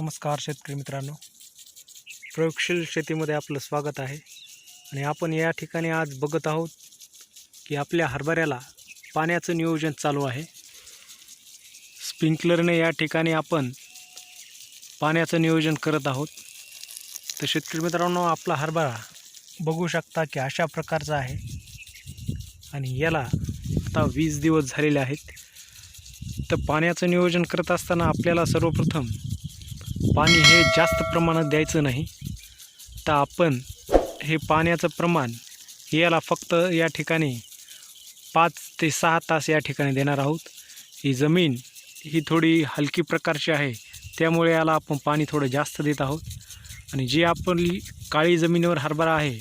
नमस्कार शेतकरी मित्रांनो. प्रयोगशील शेतीमध्ये आपलं स्वागत आहे. आणि आपण या ठिकाणी आज बघत आहोत की आपल्या हरभऱ्याला पाण्याचं नियोजन चालू आहे. स्प्रिंकलरने या ठिकाणी आपण पाण्याचं नियोजन करत आहोत. तर शेतकरी मित्रांनो आपला हरभरा बघू शकता की अशा प्रकारचा आहे. आणि याला आता वीस दिवस झालेले आहेत. तर पाण्याचं नियोजन करत असताना आपल्याला सर्वप्रथम पाणी हे जास्त प्रमाणात द्यायचं नाही. तर आपण हे पाण्याचं प्रमाण हे याला फक्त या ठिकाणी पाच ते सहा तास या ठिकाणी देणार आहोत. ही जमीन ही थोडी हलकी प्रकारची आहे त्यामुळे याला आपण पाणी थोडं जास्त देत आहोत. आणि जी आपली काळी जमिनीवर हरभरा आहे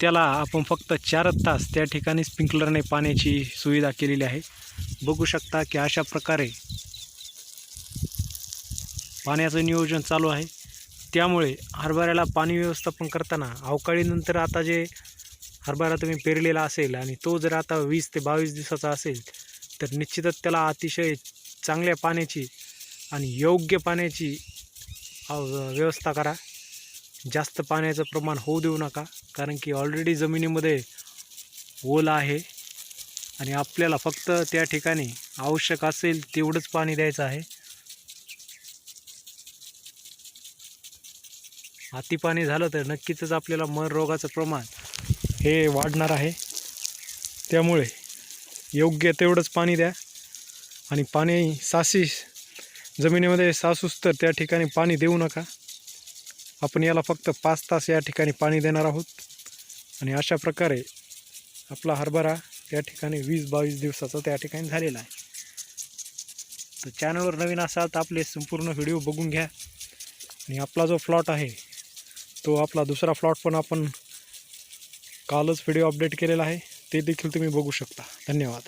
त्याला आपण फक्त चारच तास त्या ठिकाणी स्प्रिंकलरने पाण्याची सुविधा केलेली आहे. बघू शकता की अशा प्रकारे पाण्याचं नियोजन चालू आहे. त्यामुळे हरभऱ्याला पाणी व्यवस्थापन करताना अवकाळीनंतर आता जे हरभरा तुम्ही पेरलेला असेल आणि तो जर आता वीस ते बावीस दिवसाचा असेल तर निश्चितच त्याला अतिशय चांगल्या पाण्याची आणि योग्य पाण्याची व्यवस्था करा. जास्त पाण्याचं प्रमाण होऊ देऊ नका कारण की ऑलरेडी जमिनीमध्ये ओल आहे आणि आपल्याला फक्त त्या ठिकाणी आवश्यक असेल तेवढंच पाणी द्यायचं आहे. अतिपाणी झालं तर नक्कीच आपल्याला मन रोगाचं प्रमाण हे वाढणार आहे. त्यामुळे योग्य तेवढंच पाणी द्या. आणि पाणी सासी जमिनीमध्ये सासूस तर त्या ठिकाणी पाणी देऊ नका. आपण याला फक्त पाच तास या ठिकाणी पाणी देणार आहोत. आणि अशा प्रकारे आपला हरभरा त्या ठिकाणी वीस बावीस दिवसाचा त्या ठिकाणी झालेला आहे. तर चॅनलवर नवीन असाल तर आपले संपूर्ण व्हिडिओ बघून घ्या. आणि आपला जो फ्लॉट आहे तो आपला दुसरा फ्लॉट पण आपण कालच व्हिडिओ अपडेट केलेला आहे. ते देखील तुम्ही बघू शकता. धन्यवाद.